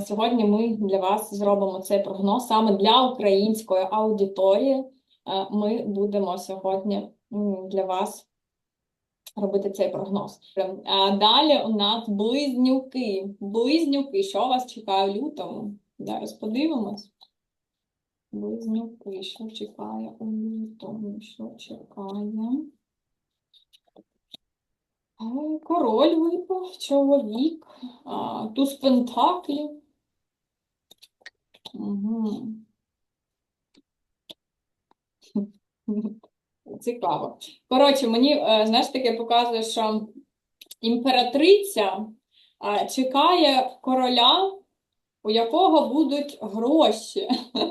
Сьогодні ми для вас зробимо цей прогноз саме для української аудиторії. Е, Ми будемо сьогодні для вас робити цей прогноз. А далі у нас близнюки. Близнюки, що вас чекає в лютому? Зараз подивимось. Близнюки, що чекає у лютому? Що чекає? Король випав, чоловік, туз пентаклів. Угу. Цікаво. Коротше, мені, е, знаєш, таке показує, що імператриця чекає короля, у якого будуть гроші.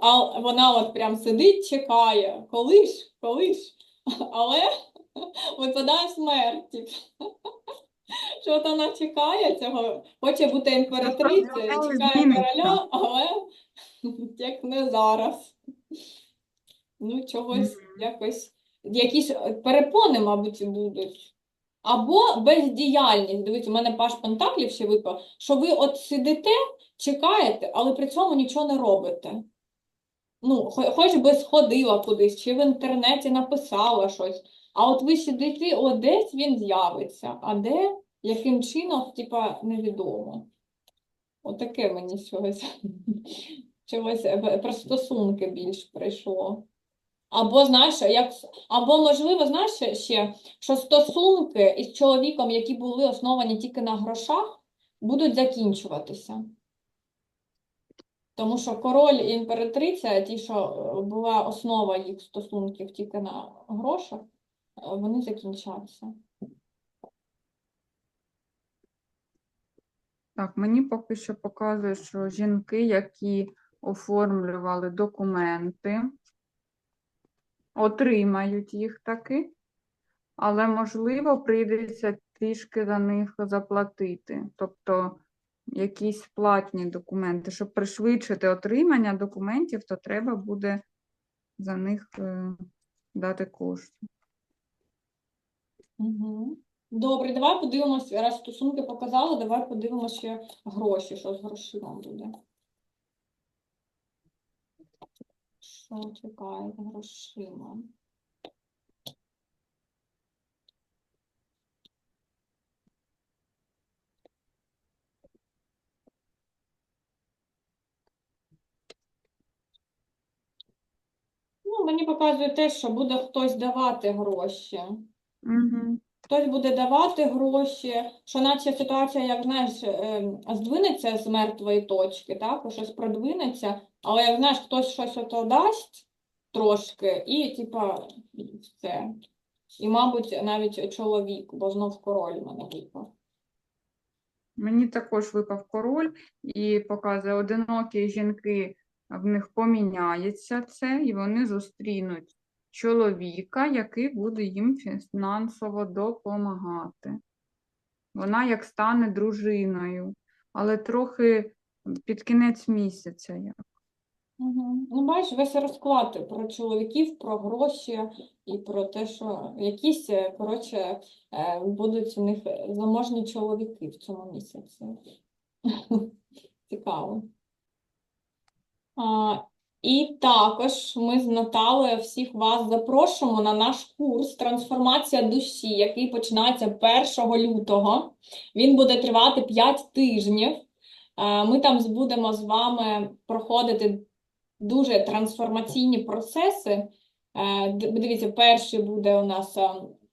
А вона от прям сидить, чекає. Коли ж, коли ж? Але випадає смерть. типу. Що от вона чекає цього, хоче бути імператрицею, чекає короля, але як не зараз. Ну, чогось якось, якісь перепони, мабуть, будуть. Або бездіяльність. Дивіться, у мене паш Пентаклів ще випав, що ви от сидите, чекаєте, але при цьому нічого не робите. Ну, хоч би сходила кудись, чи в інтернеті написала щось. А от ви сидите, о, десь він з'явиться, а де, яким чином, типа, невідомо. Отаке мені чогось, чогось е, про стосунки більш прийшло. Або, знаєш, як, або, можливо, знаєш ще- що стосунки із чоловіком, які були основані тільки на грошах, будуть закінчуватися. Тому що король і імператриця, ті, що е, була основа їх стосунків тільки на грошах, вони закінчаться. Так, мені поки що показує, що жінки, які оформлювали документи, отримають їх таки, але, можливо, прийдеться трішки за них заплатити. Тобто якісь платні документи. Щоб пришвидшити отримання документів, то треба буде за них е, дати кошти. Угу. Добре, давай подивимось, раз стосунки показали, давай подивимось ще гроші, що з грошима буде. Що чекає з грошима? Ну, мені показує те, що буде хтось давати гроші. Угу. Хтось буде давати гроші, що наче ситуація, як знаєш, ем, здвинеться з мертвої точки, так, щось продвинеться, але як знаєш, хтось щось ото дасть трошки, і типа все. І, мабуть, навіть чоловік, бо знов король мене випав. Мені також випав король і показує одинокі жінки, в них поміняється це, і вони зустрінуть чоловіка, який буде їм фінансово допомагати. Вона як стане дружиною, але трохи під кінець місяця. як. Угу. Ну, бачиш, весь розклад про чоловіків, про гроші і про те, що якісь, е, коротше, е, будуть у них заможні чоловіки в цьому місяці. Цікаво. І також ми з Наталею всіх вас запрошуємо на наш курс Трансформація душі, який починається 1 лютого. Він буде тривати 5 тижнів. Е, Ми там будемо з вами проходити дуже трансформаційні процеси. Е, Дивіться, перший буде у нас е,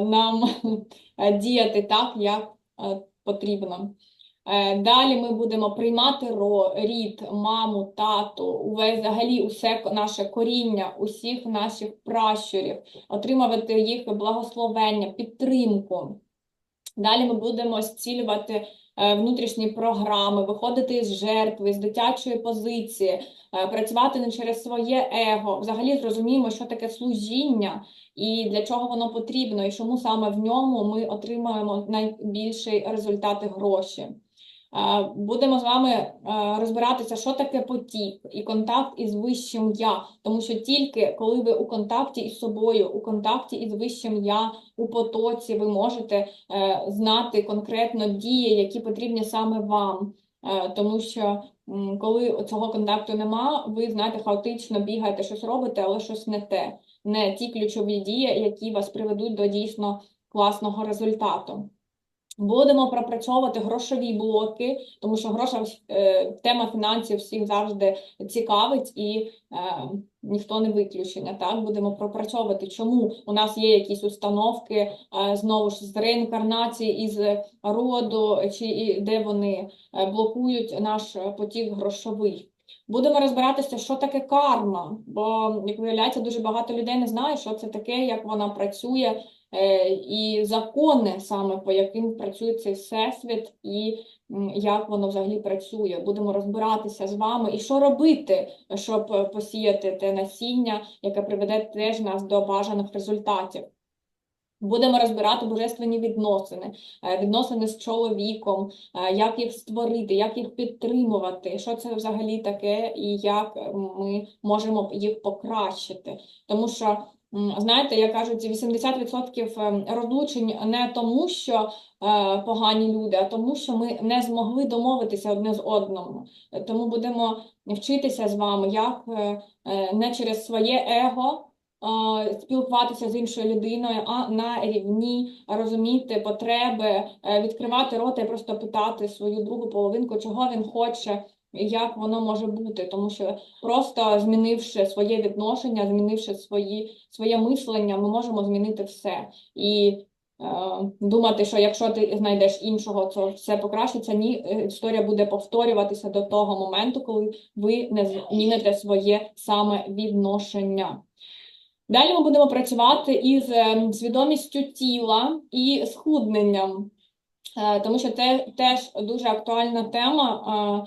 нам е, діяти так, як е, потрібно. Е, Далі ми будемо приймати рід, маму, тату, увесь взагалі усе наше коріння, усіх наших пращурів, отримувати їх благословення, підтримку. Далі ми будемо зцілювати внутрішні програми, виходити з жертви, з дитячої позиції, е, працювати не через своє его. Взагалі зрозуміємо, що таке служіння і для чого воно потрібно, і чому саме в ньому ми отримаємо найбільші результати гроші. Будемо з вами розбиратися, що таке потік і контакт із вищим я, тому що тільки коли ви у контакті із собою, у контакті із вищим я, у потоці, ви можете е, знати конкретно дії, які потрібні саме вам. Е, Тому що коли цього контакту нема, ви знаєте, хаотично бігаєте, щось робите, але щось не те, не ті ключові дії, які вас приведуть до дійсно класного результату. Будемо пропрацьовувати грошові блоки, тому що грошова е, тема фінансів всіх завжди цікавить і е, ніхто не виключення. Так, будемо пропрацьовувати, чому у нас є якісь установки е, знову ж з реінкарнації із роду, чи і де вони е, блокують наш потік грошовий. Будемо розбиратися, що таке карма, бо, як виявляється, дуже багато людей не знає, що це таке, як вона працює, і закони саме по яким працює цей всесвіт, і як воно взагалі працює. Будемо розбиратися з вами, і що робити, щоб е, посіяти те насіння, яке приведе теж нас до бажаних результатів. Будемо розбирати божественні відносини, е, відносини з чоловіком, е, як їх створити, як їх підтримувати, що це взагалі таке, і як ми можемо їх покращити. Тому що, знаєте, як кажуть, 80% ем, розлучень не тому, що е, погані люди, а тому, що ми не змогли домовитися одне з одним. Тому будемо вчитися з вами, як е, е, не через своє его спілкуватися з іншою людиною, а на рівні розуміти потреби, відкривати рота і просто питати свою другу половинку, чого він хоче, як воно може бути. Тому що просто змінивши своє відношення, змінивши свої, своє мислення, ми можемо змінити все. І е, думати, що якщо ти знайдеш іншого, то все покращиться. Ні, е, історія буде повторюватися до того моменту, коли ви не зміните своє саме відношення. Далі ми будемо працювати із е, свідомістю тіла і схудненням, тому що це теж дуже актуальна тема,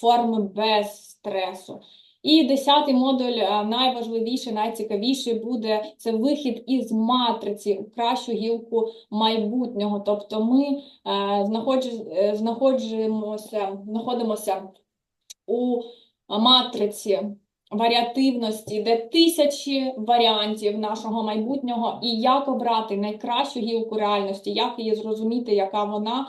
форми без стресу. І десятий модуль, е, найважливіший, найцікавіший буде це вихід із матриці у кращу гілку майбутнього. Тобто ми е, знаходж- е, знаходимося у матриці варіативності, де тисячі варіантів нашого майбутнього, і як обрати найкращу гілку реальності, як її зрозуміти, яка вона,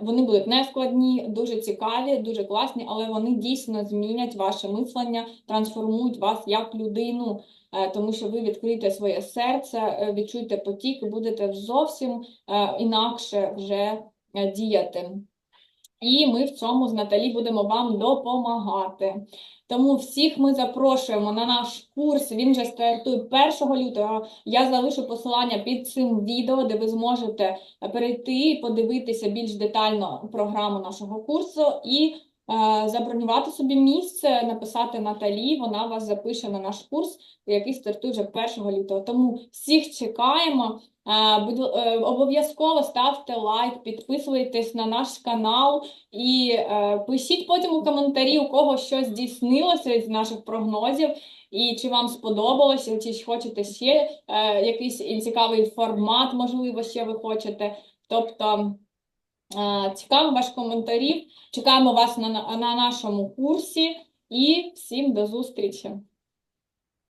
вони будуть нескладні, дуже цікаві, дуже класні, але вони дійсно змінять ваше мислення, трансформують вас як людину, е, тому що ви відкриєте своє серце, е, відчуєте потік і будете зовсім е, інакше вже е, діяти. І ми в цьому з Наталі будемо вам допомагати. Тому всіх ми запрошуємо на наш курс. Він же стартує 1 лютого. Я залишу посилання під цим відео, де ви зможете перейти і подивитися більш детально програму нашого курсу і е, забронювати собі місце, написати Наталі. Вона вас запише на наш курс, який стартує вже 1 лютого. Тому всіх чекаємо. Е, Обов'язково ставте лайк, підписуйтесь на наш канал і е, пишіть потім у коментарі, у кого щось здійснилося з наших прогнозів, і чи вам сподобалося, чи хочете ще е, якийсь цікавий формат, можливо, ще ви хочете. Тобто чекаємо ваших коментарів, чекаємо вас на на нашому курсі і всім до зустрічі!